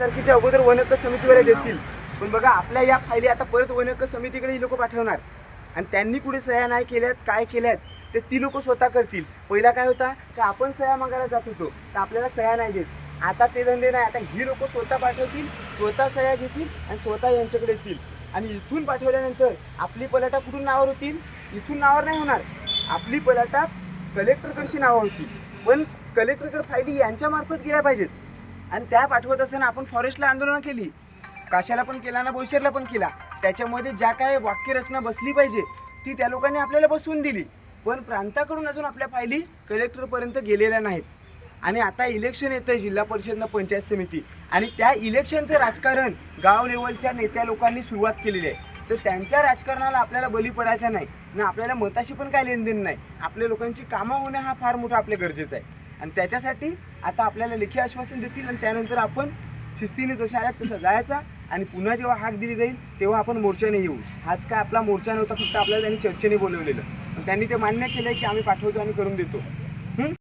तारखेच्या अगोदर वनहक्क समितीवर देतील. पण बघा आपल्या या फायली आता परत वनहक्क समितीकडे ही लोक पाठवणार. आणि त्यांनी कुठे सह्या नाही केल्यात काय केल्यात ते ती लोक स्वतः करतील. पहिला काय होता की आपण सह्या मागायला जात होतो तर आपल्याला सह्या नाही देत. आता ते धंदे नाही आता ही लोक स्वतः पाठवतील स्वतः सह्या घेतील आणि स्वतः यांच्याकडे येतील. आणि इथून पाठवल्यानंतर आपली पलाटा कुठून नावावर होतील? इथून नावावर नाही होणार. आपली पलाटा कलेक्टरकडशी नावं होती पण कलेक्टरकडे फायली यांच्यामार्फत गेल्या पाहिजेत. आणि त्या पाठवत असताना आपण फॉरेस्टला आंदोलनं केली. काशाला पण केला ना बोईसरला पण केला. त्याच्यामध्ये ज्या काय वाक्यरचना बसली पाहिजे ती त्या लोकांनी आपल्याला बसवून दिली. पण प्रांताकडून अजून आपल्या फायली कलेक्टरपर्यंत गेलेल्या नाहीत. आणि आता इलेक्शन येतं आहे जिल्हा परिषदनं पंचायत समिती. आणि त्या इलेक्शनचं राजकारण गाव लेवलच्या नेत्या लोकांनी सुरुवात केलेली आहे. तर त्यांच्या राजकारणाला आपल्याला बली पडायचा नाही. ना आपल्याला मताशी पण काय लेनदेन नाही. आपल्या लोकांची कामं होणं हा फार मोठा आपल्या गरजेचं आहे. आणि त्याच्यासाठी आता आपल्याला लेखी आश्वासन देतील आणि त्यानंतर आपण शिस्तीने जशा आल्यात तसं जायचा आणि पुन्हा जेव्हा हाक दिली जाईल तेव्हा आपण मोर्चाने येऊ. हाच काय आपला मोर्चा नव्हता फक्त आपल्याला त्यांनी चर्चेने बोलवलेलं. त्यांनी ते मान्य केलं की आम्ही पाठवतो आणि करून देतो.